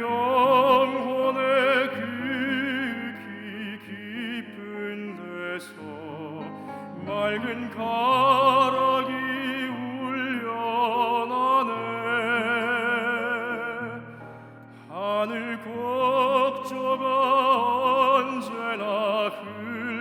영혼의 귀 깊은 데서 맑은 가락이 울려나네. 하늘 곡조가 언제나 흐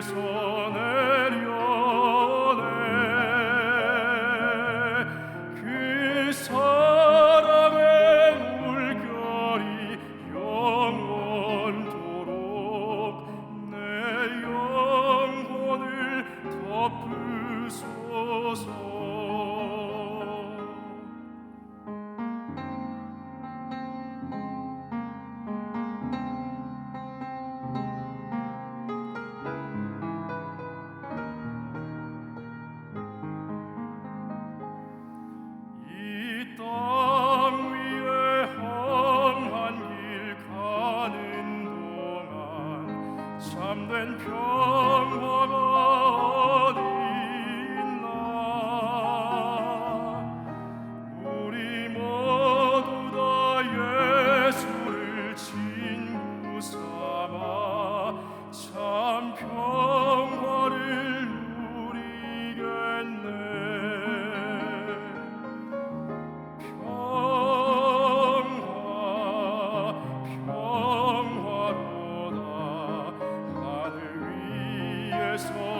주께서 Then come. wohl. merciful.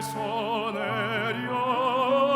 손을 요